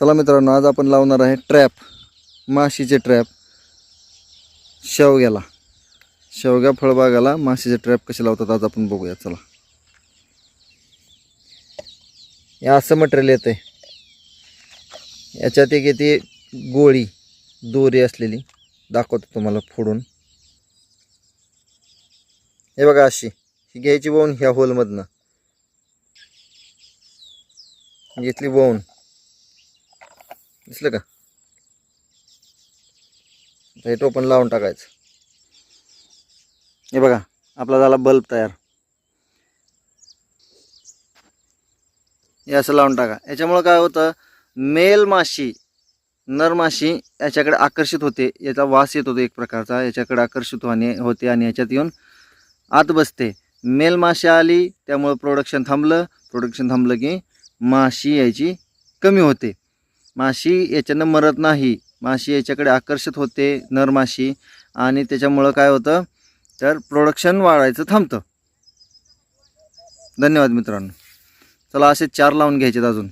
चला मित्रांनो आज आपण लावणार आहे ट्रॅप माशीचे ट्रॅप शेवग्याला. शेवग्या फळबागाला माशीचे ट्रॅप कसे लावतात आज आपण बघूया चला. हे असं मटेरियल येतं आहे याच्यात एक येते गोळी दोरी असलेली. दाखवतो तुम्हाला फोडून. हे बघा अशी. ही घ्यायची बोवून ह्या होलमधनं घेतली बोवून दिसलं का? आता हे टोपण लावून टाकायचं. हे बघा आपला झाला बल्ब तयार. हे असं लावून टाका. याच्यामुळं काय होतं मेल माशी नर माशी याच्याकडे आकर्षित होते. याचा वास येत होतो एक प्रकारचा. याच्याकडे आकर्षित होणे होते आणि याच्यात येऊन आत बसते. मेल माशी आली त्यामुळं प्रोडक्शन थांबलं. प्रोडक्शन थांबलं की माशी यायची कमी होते. माशी याच्यानं मरत नाही. माशी याच्याकडे आकर्षित होते नर माशी आणि त्याच्यामुळं काय होतं? तर प्रोडक्शन वाढायचं थांबतं. धन्यवाद मित्रांनो. चला असे चार लावून घ्यायचेत अजून.